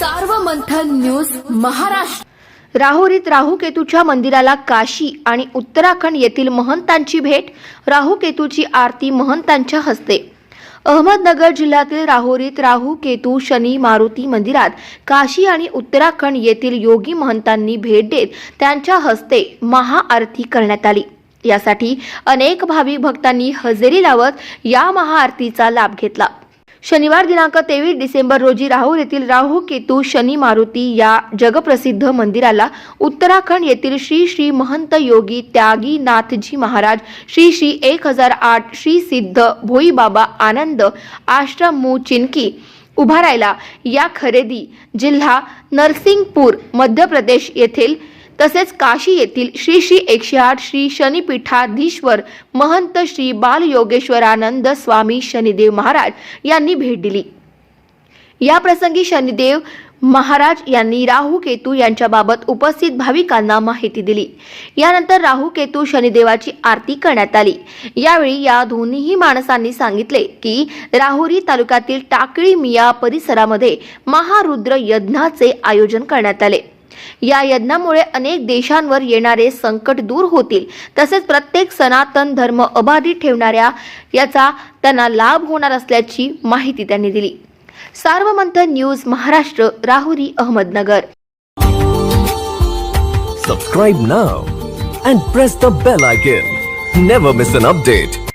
Sarvamanthan news Maharashtra. राहुरीत राहुकेतूच्या मंदिराला काशी आणि उत्तराखंड येथील महंतांची भेट राहुकेतूची आरती महंतांच्या हस्ते. अहमदनगर जिल्ह्यातील राहुरीत राहू केतू शनी मारुती मंदिरात काशी आणि उत्तराखंड येथील योगी महंतांनी भेट देत त्यांच्या हस्ते महाआरती करण्यात आली. यासाठी अनेक भाविक भक्तांनी हजेरी लावत या महाआरतीचा लाभ घेतला. शनिवार दिनांक तेवीस डिसेंबर रोजी राहुल येथील राहू केतू शनी मारुती या जगप्रसिद्ध मंदिराला उत्तराखंड येथील श्री श्री महंत योगी त्यागी नाथजी महाराज श्री श्री एक हजार आठ श्री सिद्ध भोईबाबा आनंद आश्रम मू चिनकी उभारायला या खरेदी जिल्हा नरसिंगपूर मध्य प्रदेश येथील तसेच काशी येथील श्री श्री एकशे आठ श्री शनिपीठाधीश्वर महंत श्री बाल योगेश्वरानंद स्वामी शनिदेव महाराज यांनी भेट दिली. या प्रसंगी शनिदेव महाराज यांनी राहू केतू यांच्याबाबत उपस्थित भाविकांना माहिती दिली. यानंतर राहू केतू शनिदेवाची आरती करण्यात आली. यावेळी या दोन्हीही माणसांनी सांगितले की राहुरी तालुक्यातील टाकळी मिया परिसरामध्ये महारुद्र यज्ञाचे आयोजन करण्यात आले. या यज्ञामुळे अनेक देशांवर येणारे संकट दूर होतील. तसेच प्रत्येक सनातन धर्म अबाधित ठेवणाऱ्या याचा त्यांना लाभ होणार असल्याची माहिती त्यांनी दिली. सार्वमंथ news Maharashtra Rahuri Ahmednagar. Subscribe now and press the bell icon never miss an update